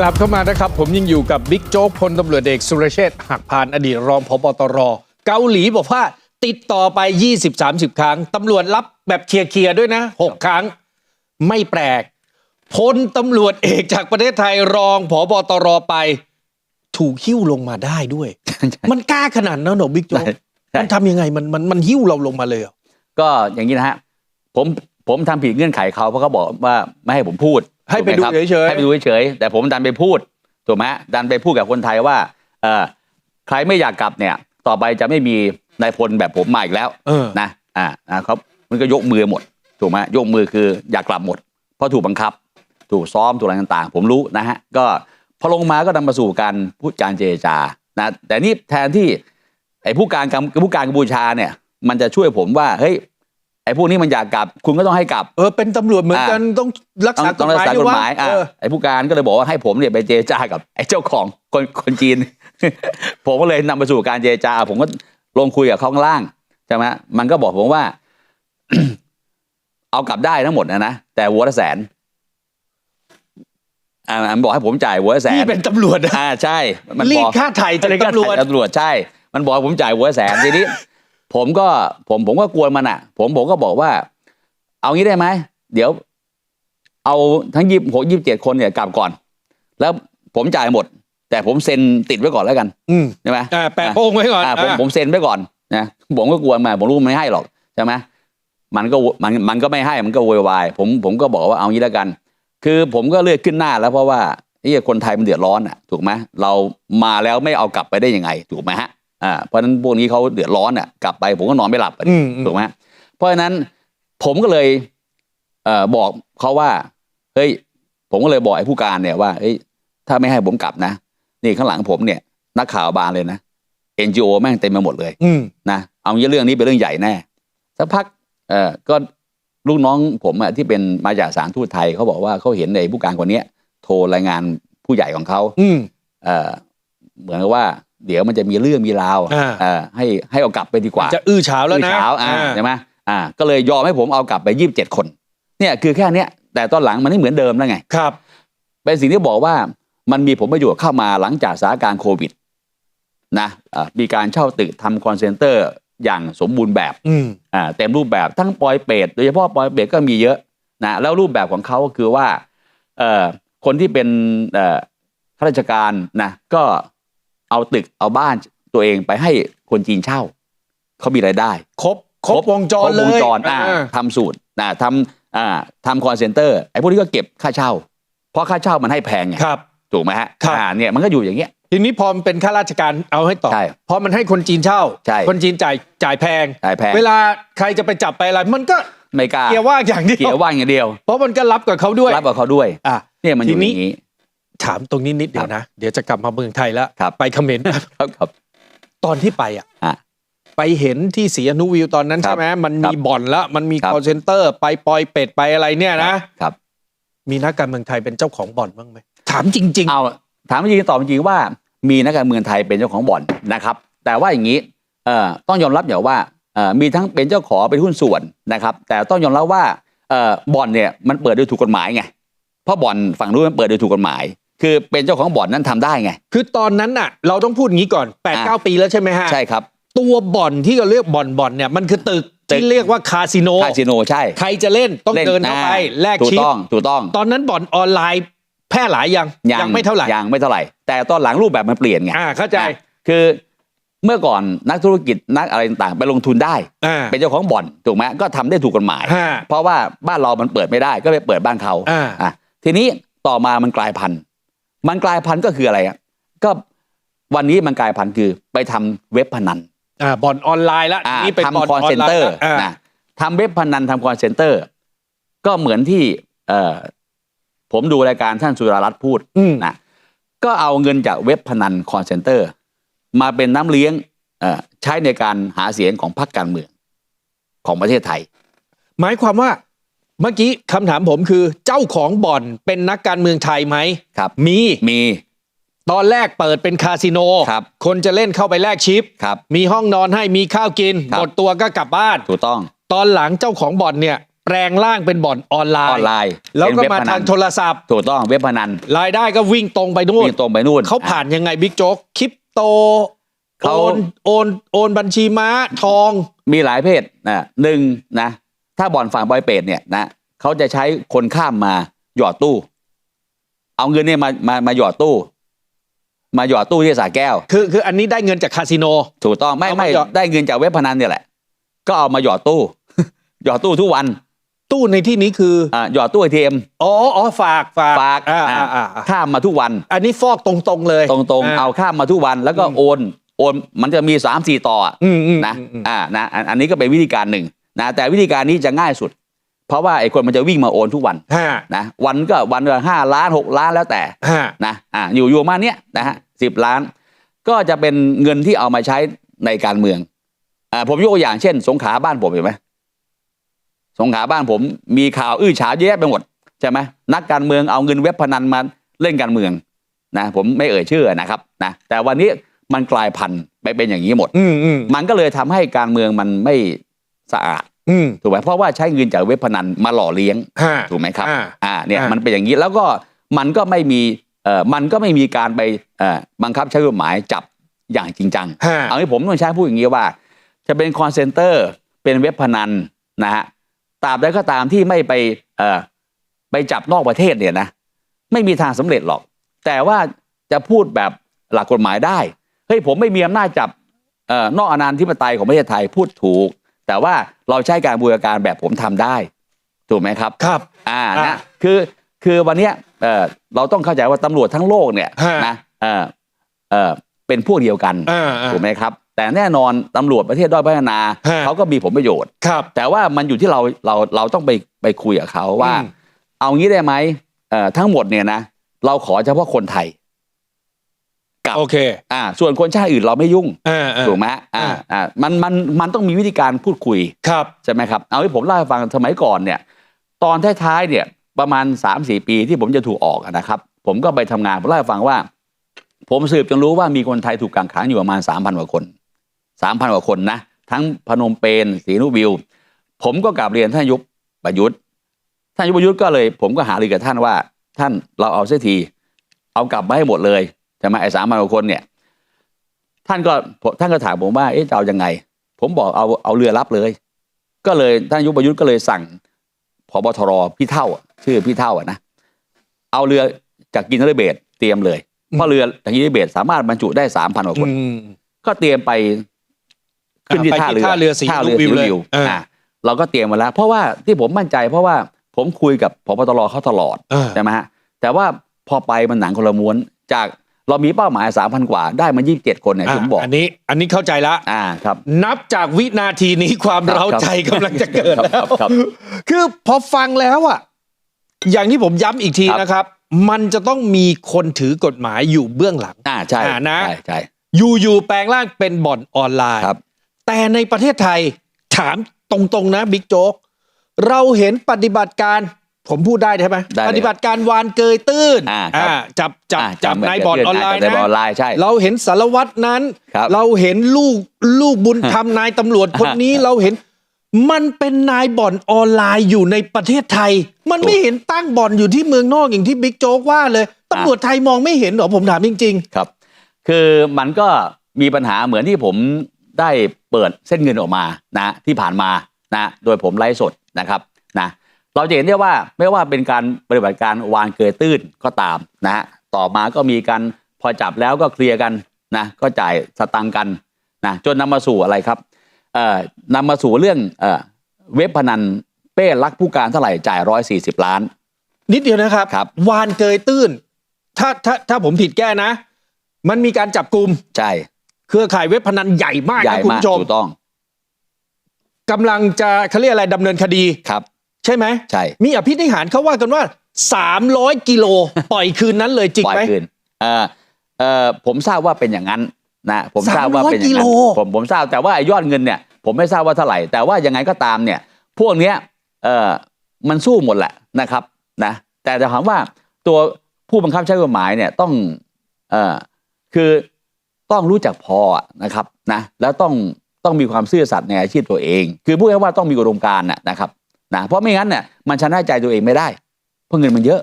กลับเข้ามานะครับ ผมยังอยู่กับบิ๊กโจ๊กพลตำรวจเอกสุรเชษฐ์หักพานอดีตรองพบตร เกาหลีบอกว่า ติดต่อไป 20-30 ครั้งตำรวจรับแบบเคลียร์ๆด้วยนะ 6 ครั้ง ไม่แปลกพลตำรวจเอกจากประเทศไทยรองพบตรไป ถูกหิ้วลงมาได้ด้วย มันกล้าขนาดนั้นเหรอบิ๊กโจ๊กใช่ใช่มันทำยังไงมันมันมันหิ้วเราลงมาเลยเหรอก็อย่างนี้นะฮะผม ผมทำผิดเงื่อนไขเขาเพราะเขาบอกว่าไม่ให้ผมพูดให้ไปถูดูกหมครับเฉยๆให้ไปดูเฉยๆแต่ผมดันไปพูดถูกไหมดันไปพูดกับคนไทยว่าเออใครไม่อยากกลับเนี่ย ต่อไปจะไม่มีนายพลแบบผมมาอีกแล้วเออนะอ่านะครับมันก็ยกมือหมดถูกไหมยกมือคืออยากกลับหมด เพราะถูกบังคับ ถูกซ้อมถูกอะไรต่างๆ ผมรู้นะฮะก็พอลงมาก็นำมาสู่การพูดการเจรจานะแต่นี่แทนที่ไอ้ผู้การกัมผู้การกัมพูชาเนี่ย มันจะช่วยผมว่าเฮ้ย ไอ้พวกนี้มันอยากกลับ คุณก็ต้องให้กลับ เออเป็นตำรวจเหมือนกันต้องรักต้องษากต้อฎงหรักมายษาด้กวยฎวะหมายอะเออไอ้ผู้การก็เลยบอกว่าให้ผมเนี่ยไปเจรจากับ ไอ้เจ้าของคนคนจีน ผมก็เลยนำไปสู่การเจรจา ผมก็ลงคุยกับเขาข้างล่างใช่ไหมมันก็บอกผมว่า เอากลับได้ทั้งหมดนะนะแต่หัวละแสนอ่ามันบอกให้ผมจ่ายหัวละแสนนี่เป็นตำรวจนะอ่าใช่ มันรีบดอกค่าไถ่จากตำรวจตำรวจใช่ มันบอกให้ผมจ่ายหัวละแสนทีนี้ ผมก็ผมผมก็กวนมันอะ ผมผมก็บอกว่า เอางี้ได้ไหมเดี๋ยว เอาทั้งยี่หกยี่เจ็ดคนเนี่ยกลับก่อน แล้วผมจ่ายหมด แต่ผมเซ็นติดไว้ก่อนแล้วกันอืมใช่ไหมอ่าแปะโป้งไว้ก่อนอ่าผมอ่าผมเซ็นไว้ก่อนนะผมก็กวนมา ผมรู้มันไม่ให้หรอกใช่ไหมมันก็มันมันก็ไม่ให้มันก็โวยวายผมผมก็บอกว่าเอางี้แล้วกัน คือผมก็เลือกขึ้นหน้าแล้วเพราะว่าไอ้คนไทยมันเดือดร้อนอะ ถูกไหมเรามาแล้วไม่เอากลับไปได้ยังไง ถูกไหมฮะ อ่าเพราะฉะนั้นพวกนี้เขาเดือดร้อนอะกลับไปผมก็นอนไม่หลับอะอืมอืมถูกไหมเพราะฉะนั้นผมก็เลยเอ่อบอกเขาว่าเฮ้ยผมก็เลยบอกไอ้ผู้การเนี่ยว่าเฮ้ยถ้าไม่ให้ผมกลับนะ นี่ข้างหลังผมเนี่ย นักข่าวบานเลยนะ NGO แม่งเต็มไปหมดเลยอืมนะเอางี้เรื่องนี้เป็นเรื่องใหญ่แน่สักพักเอ่อก็ลูกน้องผมอะที่เป็นมาจากสารทูตไทยเขาบอกว่าเขาเห็นในผู้การคนเนี้ย โทรรายงานผู้ใหญ่ของเขาอืมเอ่อเหมือนกับว่า เดี๋ยวมันจะมีเรื่องมีราวอ่าเอ่อให้ให้เอากลับไปดีกว่า จะอื้อฉาวแล้วนะเช้าอ่าอ่าใช่ไหมอ่า ก็เลยยอมให้ผมเอากลับไปยี่สิบเจ็ดคน เนี่ยคือแค่เนี้ยแต่ตอนหลังมันไม่เหมือนเดิมแล้วไงครับ เป็นสิ่งที่บอกว่ามันมีผลประโยชน์เข้ามาหลังจากสถานการณ์โควิดนะอ่ามีการเช่าตึกทำคอนเซนเตอร์อย่างสมบูรณ์แบบอืมอ่าเต็มรูปแบบทั้งปอยเปรตโดยเฉพาะปอยเปรตก็มีเยอะนะแล้วรูปแบบของเขาก็คือว่าเอ่อคนที่เป็นเอ่อข้าราชการนะก็ เอาตึกเอาบ้านตัวเองไปให้คนจีนเช่าเขามีรายได้ ครบครบวงจรครบเลวงยจรอ่าอ่าทำสูตรอ่าทำอ่าทำคอนเซนเตอร์ไอ้พวกนี้ก็เก็บค่าเช่า เพราะค่าเช่ามันให้แพงไงครับถูกไหมฮะครับอ่าเนี่ยมันก็อยู่อย่างเงี้ยทีนี้พอมันเป็นข้าราชการเอาให้ต่อใช่พอมันให้คนจีนเช่าใช่คนจีนจ่ายจ่ายแพงจ่ายแพง เวลาใครจะไปจับไปอะไรมันก็ไม่กล้าเกียร์ว่างอย่างเดียเกี่ยววว่างอย่างเดียว เพราะมันก็รับกับเขาด้วยรับกับเขาด้วยอะเนี่ยมันอยู่ทีอนี้ย่างนี้ ถามตรงนี้นิดเดียวนะ เดี๋ยวจะกลับมาเมืองไทยแล้วครับไปเขมรครับครับ ตอนที่ไปอะอะไปเห็นที่สีอนุวิวตอนนั้นครับใช่ไหมมันครัมีบบ่อนแล้วมันมีครับคอลเซนเตอร์ ไปปอยเป็ดไปอะไรเนี่ยนะครับ มีนักการเมืองไทยเป็นเจ้าของบ่อนบ้างไหมถามจริงเอาถามจริงๆตอบจริงๆว่ามีนักการเมืองไทยเป็นเจ้าของบ่อนนะครับ แต่ว่าอย่างนี้เอ่อต้องยอมรับอย่างว่าเอ่อมีทั้งเป็นเจ้าของเป็นหุ้นส่วนนะครับ แต่ต้องยอมรับว่าเอ่อบ่อนเนี่ยมันเปิดโดยถูกกฎหมายไงเพราะบ่อนฝั่งนู้นมันเปิดโดยถูกกฎหมาย คือเป็นเจ้าของบ่อนนั้นทำได้ไงๆคือตอนนั้นน่ะ เราต้องพูดอย่างนี้ก่อน8ปดอะเก้าปีแล้วใช่ไหมฮะใช่ครับ ตัวบ่อนที่เราเรียกบ่อนบ่อนเนี่ยมันคือตึกตึกที่เรียกว่าคาสิโนคาสิโนใช่ ใครจะเล่นต้องเดินเข้าไปอ่แลกถูกชิปต้องถูกต้อง ตอนนั้นบ่อนออนไลน์แพร่หลายยังไม่เท่าไหร่ยังไม่เท่าไหร่ แต่ตอนหลังรูปแบบมันเปลี่ยนไงอ่าเข้าใจอะคือเมื่อก่อนนักธุรกิจนักอะไรต่างๆ ไปลงทุนได้อ่าเป็นเจ้าของบ่อนถูกไหมก็ทำได้ถูกกฎหมายฮะเพราะว่าบ้านเรามันเปิดไม่ได้ก็ไปเปิดบ้านเขาอ่าอะทีนี้ต่อมามันกลายพันธุ์ มันกลายพันธุ์ก็คืออะไรอะก็วันนี้มันกลายพันธุ์คือไปทำเว็บพนันอ่าบ่อนออนไลน์ละอ่านี่เป็นบ่อนทำคอนออเซนนไลเตอน์ร์ละอ่านะทำเว็บพนันทำคอนเซนเตอร์ ก็เหมือนที่เอ่อผมดูรายการท่านสุรารัตน์พูดอืมนะก็เอาเงินจากเว็บพนันคอนเซนเตอร์ มาเป็นน้ำเลี้ยงเอ่อใช้ในการหาเสียงของพรรคการเมืองของประเทศไทย หมายความว่า เมื่อกี้คำถามผมคือเจ้าของบ่อนเป็นนักการเมืองไทยไหมครับ มีมี ตอนแรกเปิดเป็นคาสิโนครับคนจะเล่นเข้าไปแลกชิป ครับ มีห้องนอนให้มีข้าวกินครับ หมดตัวก็กลับบ้าน ถูกต้องตอนหลังเจ้าของบ่อนเนี่ยแปลงร่างเป็นบ่อนออนไลออนน์ ไลน์แล้วก็เป็นเบมาพนัทางโทรศัพท์ ถูกต้องเว็บพนันรายได้ก็วิ่งตรงไปนู่น วิ่งตรงไปนู่น เขาผ่านยังไงบิ๊กโจ๊กคริปโตเขา โอนโอนโอนบัญชีม้าทอง มีหลายเพศนะหนึ่งนะ ถ้าบ่อนฝั่งบอยเปรตเนี่ยนะเขาจะใช้คนข้ามมาหยอดตู้ เอาเงินเนี่ยมามามาหยอดตู้ มาหยอดตู้ที่สาแก้ว คือคืออันนี้ได้เงินจากคาสิโน ถูกต้องไม่เอามาไม่หยอดได้เงินจากเว็บพนันเนี่ยแหละ ก็เอามาหยอดตู้ หยอดตู้ทุกวัน ตู้ในที่นี้คืออ่าหยอดตู้ ATM อ๋ออ๋อฝากฝากฝากอ่าอ่าอ่าอ่าอ่าข้ามมาทุกวัน อันนี้ฟอกตรงๆเลย ตรงๆ เอาข้ามมาทุกวันแล้วก็อืมโอนโอนมันจะมีสามสี่ต่ออะอืมอืมนะอืมอืมอ่านะอันอันนี้ก็เป็นวิธีการหนึ่ง นะแต่วิธีการนี้จะง่ายสุด เพราะว่าไอ้คนมันจะวิ่งมาโอนทุกวันห้านะวันก็วันละห้าล้านหกล้านแล้วแต่ห้านะอ่าอยู่อยู่ประมาณเนี้ยนะฮะสิบล้าน ก็จะเป็นเงินที่เอามาใช้ในการเมืองอ่าผมยกตัวอย่างเช่น สงขลาบ้านผมเห็นไหมสงขลาบ้านผมมีข่าวอื้อฉาวเยอะแยะไปหมดใช่ไหมนักการเมืองเอาเงินเว็บพนันมาเล่นการเมืองนะผมไม่เอ่ยชื่อนะครับนะแต่วันนี้มันกลายพันธุ์ไปเป็นอย่างนี้หมดอืมอืมมันก็เลยทำให้การเมืองมันไม่ สะอาดอืมถูกไหมเพราะว่าใช้เงินจากเว็บพนันมาหล่อเลี้ยงห้าถูกไหมครับอ่าอ่าเนี่ยอ่ามัมันเป็นอย่างนี้แล้วก็มันก็ไม่มีเอ่อมันก็ไม่มีการไปเอ่อบังคับใช้กฎหมายจับอย่างจริงจังห้าเอาที่ผมต้องใช้พูดอย่างนี้ว่า จะเป็นคอนเซนเตอร์เป็นเว็บพนันนะฮะตราบใดก็ตามที่ไม่ไปเอ่อไปจับนอกประเทศเนี่ยนะไม่มีทางสำเร็จหรอก แต่ว่าจะพูดแบบหลักกฎหมายได้เฮ้ยผมไม่มีอำนาจจับเอ่อนอกอนาธิปไตยของประเทศไทยพูดถูก แต่ว่าเราใช้การบูรการแบบผมทำได้ ถูกไหมครับ ครับ อ่าอ่านะคือคือวันเนี้ยเออเราต้องเข้าใจว่าตำรวจทั้งโลกเนี่ยฮะนะเออเออเป็นพวกเดียวกันอ่าอ่าถูกไหมครับ แต่แน่นอนตำรวจประเทศด้อยพัฒนาฮะเขาก็มีผลประโยชน์ครับ แต่ว่ามันอยู่ที่เราเราเราต้องไปไปคุยกับเขาว่าอืมเอางี้ได้ไหมเอ่อทั้งหมดเนี่ยนะเราขอเฉพาะคนไทย กับโอเคอ่าส่วนคนชาติอื่นเราไม่ยุ่งอ่าอ่าถูกไหมอ่าอ่าอ่ามันมันมันต้องมีวิธีการพูดคุยครับใช่ไหมครับ เอาที่ผมเล่าให้ฟังสมัยก่อนเนี่ย ตอนท้ายๆเนี่ยประมาณ3าสี่ปีที่ผมจะถูกออกอะนะครับ ผมก็ไปทำงานผมเล่าให้ฟังว่า ผมสืบจนรู้ว่ามีคนไทยถูกกักขังอยู่ประมาณสามพันกว่าคนสามพันกว่าคนนะ ทั้งพนมเปญศรีนุวิว ผมก็กลับเรียนท่านนายกประยุทธ์ท่านนายกประยุทธ์ก็เลย ผมก็หารือกับท่านว่า ท่านเราเอาเสียทีเอากลับมาให้หมดเลย ใช่ไหมไอ้สามพันกว่าคนเนี่ย ท่านก็ท่านก็ถามผมว่าเอ๊ะจะเอายังไง ผมบอกเอาเอาเรือรับเลย ก็เลยท่านนายกประยุทธ์ก็เลยสั่งพบทรพี่เท่าอะชื่อพี่เท่าอะนะเอาเรือจากกินเรือเบสเตรียมเลยเพราะเรือจากกินเรือเบสสามารถบรรจุได้สามพันกว่าคนอืมก็เตรียมไปขึ้นที่อ่าท่าไปที่เรือท่าเรือศรีท่านุวิวเลยศรีนุเอออะเราก็เตรียมมาแล้ว เพราะว่าที่ผมมั่นใจ เพราะว่าผมคุยกับพบตรเขาตลอดอ่าใช่ไหมฮะแต่ว่าพอไปมันหนังคนละม้วนจาก เรามีเป้าหมายสามพันกว่าได้มายี่สิบเจ็ดคนเนี่ยที่ผมบอกอันนี้ อันนี้เข้าใจละอ่าครับ นับจากวินาทีนี้ความครับเร้าใจกำลังจะเกิดครับแล้วครับคือพอฟังแล้วอะอย่างที่ผมย้ำอีกทีครับนะครับ มันจะต้องมีคนถือกฎหมายอยู่เบื้องหลังอ่าใช่อ่านะใช่ใช่อยู่ๆแปลงร่างเป็นบ่อนออนไลน์ครับ แต่ในประเทศไทยถามตรงๆนะบิ๊กโจ๊กเราเห็นปฏิบัติการ ผมพูดได้ใช่ไหมได้เลยปฏิบัติการวานเกยตื้นอ่าครับอ่าจับจับอ่าจับจำนายบ่อนออนไลน์จับนายบ่อนออนนะไลน์ใช่เราเห็นสารวัตรนั้น ครับเราเห็นลูกลูกบุญธรรม นายตำรวจคนนี้เราเห็น มันเป็นนายบ่อนออนไลน์อยู่ในประเทศไทย มันไม่เห็นตั้งบ่อนอยู่ที่เมืองนอกอย่างที่บิ๊กโจ๊กว่าเลยตำรวจไทยมองไม่เห็นเหรอผมถามจริง ครับ คือมันก็มีปัญหาเหมือนที่ผมได้เปิดเส้นเงินออกมานะที่ผ่านมานะโดยผมไลฟ์สดนะครับนะ เราจะเห็นได้ว่าไม่ว่าเป็นการปฏิบัติการวานเกยตื้นก็ตามนะฮะต่อมาก็มีการพอจับแล้วก็เคลียร์กันนะก็จ่ายสตังค์กันนะจนนำมาสู่อะไรครับเอ่อนำมาสู่เรื่องเอ่อเว็บพนันเป้รักผู้การเท่าไหร่จ่ายร้อยสี่สิบล้านๆนิดเดียวนะครับครับ วานเกยตื้น ถ้าถ้าถ้าผมผิดแก้นะ มันมีการจับกลุ่มใช่เครือข่ายเว็บพนันใหญ่มากใหญ่นะคุณมากผู้ชมถูกต้องกำลังจะเขาเรียกอะไรดำเนินคดีครับ ใช่ไหมใช่ มีอภินิหารเขาว่ากันว่า 300 กิโลปล่อยคืนนั้นเลยจริงปล่อยไหม คืนเอ่อเอ่อผมทราบว่าเป็นอย่างนั้นนะผมทราบว่าเป็นอย่าง300กินั้โลนผมผมทราบแต่ว่าไอ้ยอดเงินเนี่ย ผมไม่ทราบว่าเท่าไหร่ แต่ว่ายังไงก็ตามเนี่ย พวกเนี้ยเอ่อมันสู้หมดแหละนะครับนะแต่จะถามว่าตัวผู้บังคับใช้กฎหมายเนี่ยต้องเอ่อคือต้องรู้จักพอนะครับนะแล้วต้องต้องมีความซื่อสัตย์ในอาชีพตัวเอง คือพูดง่ายๆว่าต้องมีอุดมการณ์น่ะนะครับ นะเพราะไม่งั้นเนี่ยมันชนะใจตัวเองไม่ได้ เพราะเงินมันเยอะ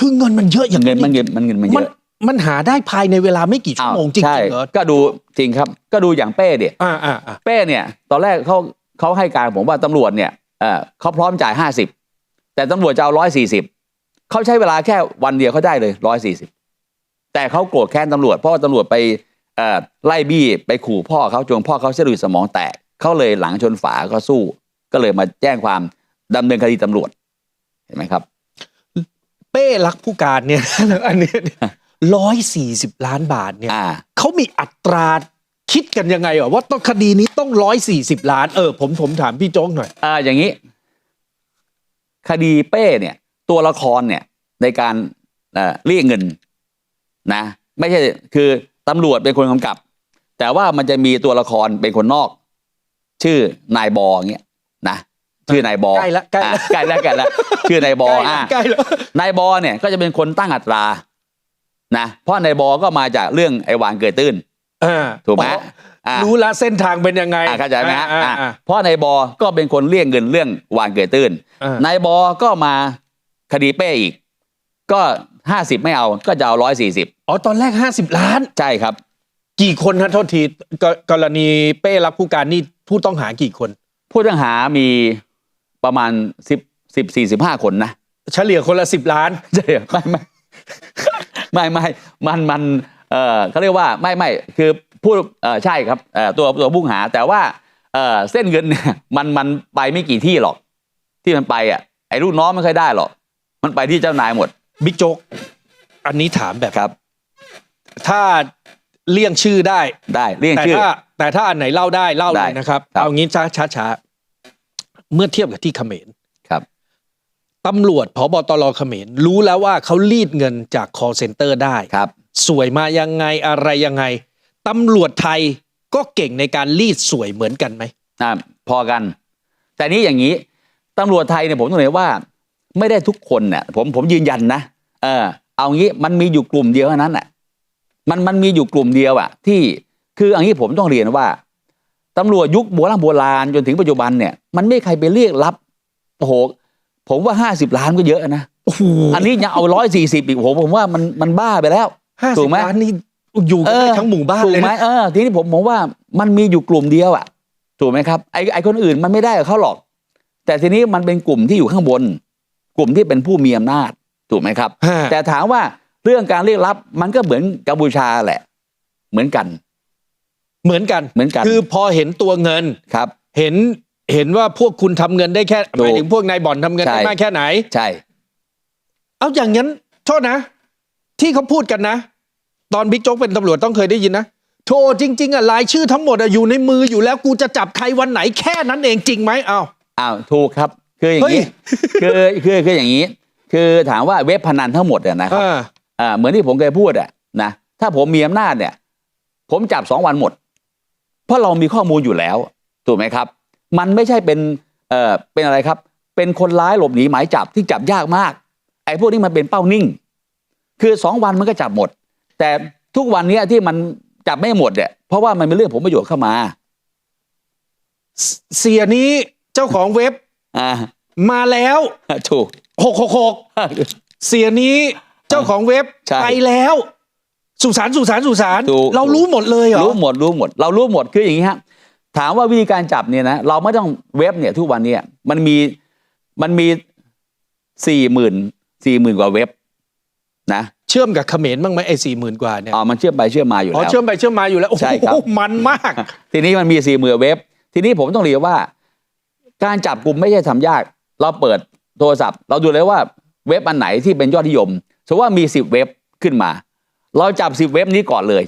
คือเงินมันเยอะอย่างเงินมันเงินมันเงินมันเยมันอะมันหาได้ภายในเวลาไม่กี่ชั่วโมงจริงใช่ๆเหรอก็ดูจริงครับ ก็ดูอย่างเป้เดียอ่าอ่าอ่าเป้เนี่ย ตอนแรกเขาเขาให้การผมว่าตำรวจเนี่ยเออเขาพร้อมจ่ายห้าสิบแต่ตำรวจจะเอาร้อยสี่สิบเขาใช้เวลาแค่วันเดียวเขาได้เลยร้อยสี่สิบแต่เขาโกรธแค้นตำรวจเพราะว่าตำรวจไปเอ่อไล่บี้ไปขู่พ่อเขาจนพ่อเขาเส้นเลือดสมองแตกเขาเลยหลังชนฝาก็สู้ ก็เลยมาแจ้งความดำเนินคดีตำรวจ เห็นไหมครับ เป้รักผู้การเนี่ยอันเนี้ร้อยสี่สิบล้านบาทเนี่ยอ่าเขามีอัตราคิดกันยังไงเหรอว่าต้องคดีนี้ต้องร้อยสี่สิบล้านเออผมผมถามพี่โจ๊กหน่อยอ่าอย่างนี้ คดีเป้เนี่ย ตัวละครเนี่ย ในการเอ่อเรียกเงิน นะ ไม่ใช่คือตำรวจเป็นคนกำกับ แต่ว่ามันจะมีตัวละครเป็นคนนอก ชื่อนายบออย่างเงี้ยนะ ชื่อนายบอใกล้ละใกล้ละอะใกล้ละใกล้ละชื่อนายบออะใกล้แล้วนายบอเนี่ยก็จะเป็นคนตั้งอัตรานะเพราะนายบอก็มาจากเรื่องไอ้หวานเกิดตื้นอ่าถูกไหมอ่ารู้ละเส้นทางเป็นยังไงอะเข้าใจไหมฮะอ่าอะอ่าเพราะนายบอก็เป็นคนเรียกเงินเรื่องหวานเกิดตื้นอ่านายบอก็มาคดีเป้อีก ก็ห้าสิบไม่เอาก็จะเอาร้อยสี่สิบอ๋อตอนแรกห้าสิบล้าน ใช่ครับ กี่คนฮะโทษทีกกรณีเป้รักผู้การนี่ผู้ต้องหากี่คน ผู้ต้องหามี ประมาณสิบสิบสี่สิบห้าคนนะเฉลี่ยคนละสิบล้านใช่ไม่ไม่ไม่ไม่มันมันเออเขาเรียกว่าไม่ไม่คือผู้เออใช่ครับเออตัวตัวผู้ต้องหาแต่ว่าเออเส้นเงินเนี่ยมันมันไปไม่กี่ที่หรอก ที่มันไปอะไอ้ลูกน้องไม่เคอยได้หรอก มันไปที่เจ้านายหมดบิ๊กโจ๊กอันนี้ถามแบบครับ ถ้าเลี่ยงชื่อได้ได้เรียกแต่ชื่อถ้าแต่ถ้าอันไหนเล่าได้เล่าเลได้ยนะครับครับ เอางี้ช้าช้าช้า เมื่อเทียบกับที่เขมรครับตำรวจพบตรเขมรรู้แล้วว่าเขารีดเงินจาก call center ได้ครับ สวยมายังไงอะไรยังไงตำรวจไทยก็เก่งในการรีดสวยเหมือนกันไหมอ่าพอกัน แต่นี้อย่างนี้ตำรวจไทยเนี่ยผมต้องเลยนว่า ไม่ได้ทุกคนเนี่ยผมผมยืนยันนะเออเอางี้มันมีอยู่กลุ่มเดียวเท่านั้นแหละมันมันมีอยู่กลุ่มเดียวอะที่คืออันนี้ผมต้องเรียนว่า ตำรวจยุคโบราณโบราณจนถึงปัจจุบันเนี่ยมันไม่มีใครไปเรียกรับโอ้โหผมว่าห้าสิบล้านก็เยอะนะโอ้โหอันนี้ยังเอาร้อยสี่สิบอีกโอ้โหผมว่ามันมันบ้าไปแล้วห้าถูสิกบไหมล้านนี่อยู่กันได้ทั้งหมู่บ้านถูกเลยไหมนะเออทีนี้ผมผมว่ามันมีอยู่กลุ่มเดียวอะถูกไหมครับไอไอคนอื่นมันไม่ได้กับเขาหรอก แต่ทีนี้มันเป็นกลุ่มที่อยู่ข้างบน กลุ่มที่เป็นผู้มีอำนาจถูกไหมครับฮะแต่ถามว่าเรื่องการเรียกรับมันก็เหมือนกัมพูชาแหละ เหมือนกัน เหมือนกันเหมือนกัน คือพอเห็นตัวเงินครับ เห็นเห็นว่าพวกคุณทำเงินได้แค่หถูกมายถึงพวกนายบ่อนทำเงินใช่ได้มากแค่ไหน ใช่ เอาอย่างนั้นโทษนะ ที่เขาพูดกันนะ ตอนบิ๊กโจ๊กเป็นตำรวจต้องเคยได้ยินนะโทจริง ๆอะรายชื่อทั้งหมดอะอยู่ในมืออยู่แล้วกูจะจับใครวันไหนแค่นั้นเองจริงไหมเอาอ้าวถูกครับ คืออย่างนี้คือคือคืออย่างนี้ คือถามว่าเว็บพนันทั้งหมดอะนะครับอ่าอ่าเหมือนที่ผมเคยพูดอะนะถ้าผมมีอำนาจเนี่ย ผมจับสองวันหมด เพราะเรามีข้อมูลอยู่แล้วถูกไหมครับ มันไม่ใช่เป็นเอ่อเป็นอะไรครับ เป็นคนร้ายหลบหนีหมายจับที่จับยากมาก ไอ้พวกนี้มันเป็นเป้านิ่ง คือสองวันมันก็จับหมด แต่ทุกวันเนี้ยที่มันจับไม่หมดเนี่ยเพราะว่ามันเป็นเรื่องผลประโยชน์เข้ามา เสียนี้เจ้าของเว็บอ่ามาแล้วถูกหกหกหกเสียนี้เจ้าของเว็บใช่ไปแล้ว สุสานสุสานสุสานถูก เรารู้หมดเลยเหรอ รู้หมดรู้หมด เรารู้หมดคืออย่างนี้ฮะถามว่าวิธีการจับเนี่ยนะเราไม่ต้องเว็บเนี่ยทุกวันเนี่ยมันมีมันมีสี่หมื่นสี่หมื่นกว่าเว็บนะเชื่อมกับเขมรบ้างไหมไอ้สี่หมื่นกว่าเนี่ยอ๋อมันเชื่อมไปเชื่อมมาอยู่อ๋อแล้ว เชื่อมไปเชื่อมมาอยู่แล้วโอ้โหใช่ครับ มันมาก ทีนี้มันมีสี่หมื่นเว็บ ทีนี้ผมต้องเรียนว่า การจับกลุ่มไม่ใช่ทำยาก เราเปิดโทรศัพท์ เราดูเลยว่าเว็บอันไหนที่เป็นยอดนิยมสมมติว่ามีสิบเว็บขึ้นมา เราจับสิบเว็บนี้ก่อนเลย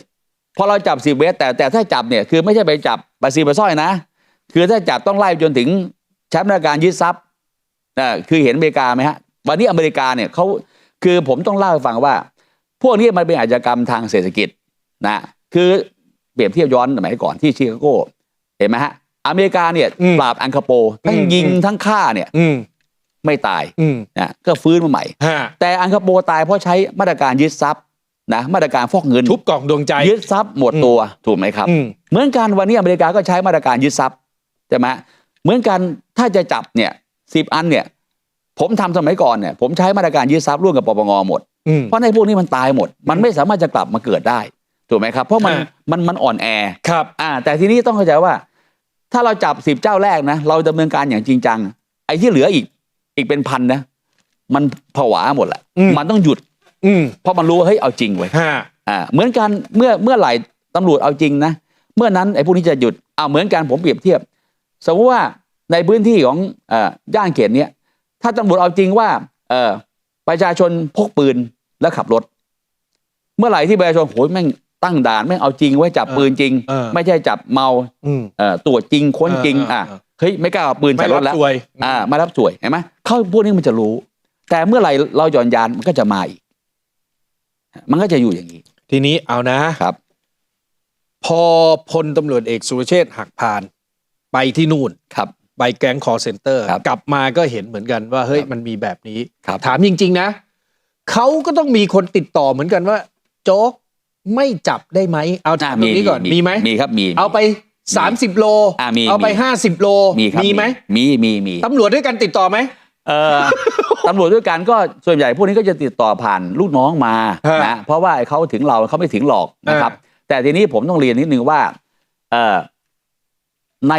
พอเราจับสิบเว็บแต่แต่ถ้าจับเนี่ยคือไม่ใช่ไปจับปาซีปาสร้อยนะ คือถ้าจับต้องไล่จนถึงใช้มาตรการยึดทรัพย์นะคือเห็นอเมริกาไหมฮะวันนี้อเมริกาเนี่ยเขาคือผมต้องเล่าให้ฟังว่า พวกนี้มันเป็นอาชญากรรมทางเศรษฐกิจนะคือเปรียบเทียบย้อนสมัยก่อนที่ชิคาโกเห็นไหมฮะอเมริกาเนี่ยอืมปราบอังคาโปร์ทั้งอืมยิงอืมทั้งฆ่าเนี่ยอืมไม่ตายอืมนะก็ฟื้นมาใหม่ฮะแต่อังคาโปร์ตายเพราะใช้มาตรการยึดทรัพย์ นะมาตรการฟอกเงินทุบกล่องดวงใจยึดทรัพย์หมดตัวถูกไหมครับอืมเหมือนกันวันนี้อเมริกาก็ใช้มาตรการยึดทรัพย์ใช่ไหมเหมือนกันถ้าจะจับเนี่ยสิบอันเนี่ย ผมทำสมัยก่อนเนี่ยผมใช้มาตรการยึดทรัพย์ร่วมกับปปงหมดอืมเพราะในพวกนี้มันตายหมด มันไม่สามารถจะกลับมาเกิดได้ถูกไหมครับ เพราะมันฮะมันมันอ่อนแอครับอ่าแต่ทีนี้ต้องเข้าใจว่า ถ้าเราจับสิบเจ้าแรกนะ เราดำเนินการอย่างจริงจัง ไอ้ที่เหลืออีกอีกเป็นพันนะ มันผวาหมดแหละอืมมันต้องหยุด อืมเพราะมันรู้ว่าเฮ้ยเอาจริงเว้ยฮะอ่าเหมือนกันเมื่อเมื่อไหร่ตำรวจเอาจริงนะเมื่อนั้นไอ้พวกนี้จะหยุดอ่าเหมือนกันผมเปรียบเทียบ สมมติว่าในพื้นที่ของเอ่อย่านเขตเนี้ยถ้าตำรวจเอาจริงว่าเอ่อประชาชนพกปืนแล้วขับรถ เมื่อไหร่ที่ประชาชนโหยแม่งตั้งด่านแม่งเอาจริงไว้จับปืนจริง เออ ไม่ใช่จับเมาอืม เอ่อตรวจจริงค้นจริงเออเอออะเออ เฮ้ยไม่กล้าเอาปืนไม่ใส่รรับถแล้วสวย อ่าไม่รับสวยเห็นไหมเขาพวกนี้มันจะรู้ แต่เมื่อไหร่เราหย่อนยานมันก็จะมาอีก มันก็จะอยู่อย่างนี้ ทีนี้เอานะครับ พอพลตำรวจเอกสุรเชษฐ์หักพาน ไปที่นู่นครับ ไปแก๊งคอเซ็นเตอร์ ครับกลับมาก็เห็นเหมือนกันว่าเฮ้ยครับมันมีแบบนี้ ครับ ถามจริง ๆ นะเขาก็ต้องมีคนติดต่อเหมือนกันว่า โจ๊กไม่จับได้ไหมเอาถามตรงนี้ก่อนมีไหมมีครับมี เอาไป 30 โล อ่ามีเอาไป มี 50 โลมีครับไหมมีมีมีตำรวจด้วยกันติดต่อไหม เอ่อตำรวจด้วยกันก็ส่วนใหญ่พวกนี้ก็จะติดต่อผ่านลูกน้องมาฮะนะเพราะว่าเขาถึงเราเขาไม่ถึงหรอกนะครับเอแต่ทีนี้ผมต้องเรียนนิดนึงว่า เอ่อใน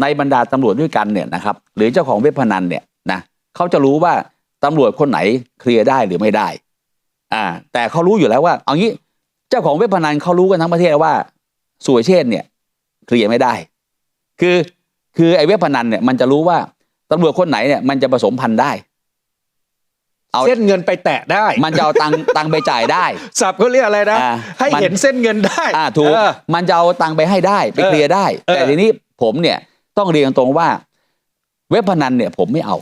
ในบรรดาตำรวจด้วยกันเนี่ยนะครับ หรือเจ้าของเว็บพนันเนี่ยนะเขาจะรู้ว่าตำรวจคนไหนเคลียร์ได้หรือไม่ได้ อ่า แต่เขารู้อยู่แล้วว่า เอางี้เจ้าของเว็บพนันเขารู้กันทั้งประเทศว่าสุรเชษฐ์เนี่ยเคลียร์ไม่ได้ คือคือไอ้เว็บพนันเนี่ยมันจะรู้ว่า ตำรวจคนไหนเนี่ยมันจะผสมพันธุ์ได้ เอาเส้นเงินไปแตะได้ มันจะเอาตังค์ตังค์ไปจ่ายได้สับเขาเรียกอะไรนะ อ่าให้มัน เห็นเส้นเงินได้อ่าถูกเออ มันจะเอาตังค์ไปให้ได้ไปเออเคลียร์ได้ เออ แต่ทีนี้ผมเนี่ยต้องเรียนตรงว่า เว็บพนันเนี่ยผมไม่เอา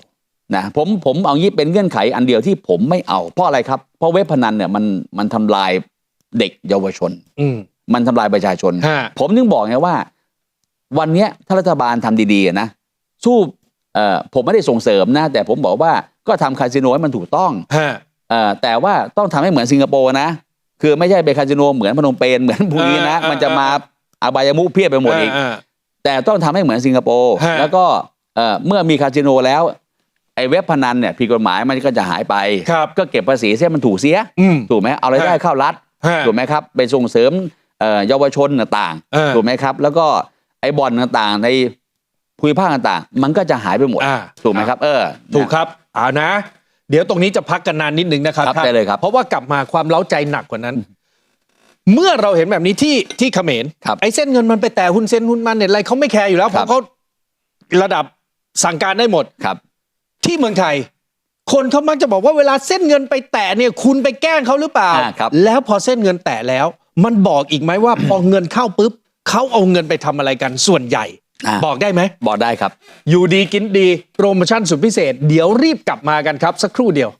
นะผมผมเอางี้เป็นเงื่อนไขอันเดียวที่ผมไม่เอา เพราะอะไรครับ เพราะเว็บพนันเนี่ยมันมันทำลายเด็กเยาวชน อืมมันทำลายประชาชน ฮะผมถึงบอกไงว่า วันเนี้ยถ้ารัฐบาลทำดีๆอะนะสู้เอ่อ ผมไม่ได้ส่งเสริมนะ แต่ผมบอกว่าก็ทำคาสิโนให้มันถูกต้องฮะเอ่อแต่ว่าต้องทำให้เหมือนสิงคโปร์นะ คือไม่ใช่ไปคาสิโนเหมือนพนมเปญเหมือนพวกนี้นะเออเออมันจะมาอบายมุขเพียบไปหมดอีกาแต่ต้องทำให้เหมือนสิงคโปร์ฮะแล้วก็เอ่อเมื่อมีคาสิโนแล้วไอ้เว็บพนันเนี่ยผิดกฎหมายมันก็จะหายไปครับก็เก็บภาษีเสียมันถูกเสียอืมถูกไหมเอารายได้ฮะเข้ารัฐฮะถูกไหมครับไปส่งเสริมเอ่อเยาวชนต่างเออๆถูกไหมครับ แล้วก็ไอ้บ่อนต่างๆใน ภูมิภาคต่างๆ มันก็จะหายไปหมด อ่า ถูกไหมครับ เออ ถูกครับเอานะ เดี๋ยวตรงนี้จะพักกันนานนิดนึงนะครับครับท่านได้เลยครับ เพราะว่ากลับมาความเล้าใจหนักกว่านั้น เมื่อเราเห็นแบบนี้ที่ที่เขมรครับ ไอ้เส้นเงินมันไปแต่หุ้นเส้นหุ้นมันเนี่ยอะไรเขาไม่แคร์อยู่แล้วเพครัราะบเขาระดับสั่งการได้หมด ครับ ที่เมืองไทย คนเขามักจะบอกว่าเวลาเส้นเงินไปแตะเนี่ยคุณไปแกล้งเขาหรือเปล่า อ่าครับ แล้วพอเส้นเงินแตะแล้ว มันบอกอีกไหมว่า พอเงินเข้าปุ๊บเขาเอาเงินไปทำอะไรกันส่วนใหญ่ อ่า บอกได้ไหม บอกได้ครับ อยู่ดีกินดีโปรโมชั่นสุดพิเศษ เดี๋ยวรีบกลับมากันครับ สักครู่เดียว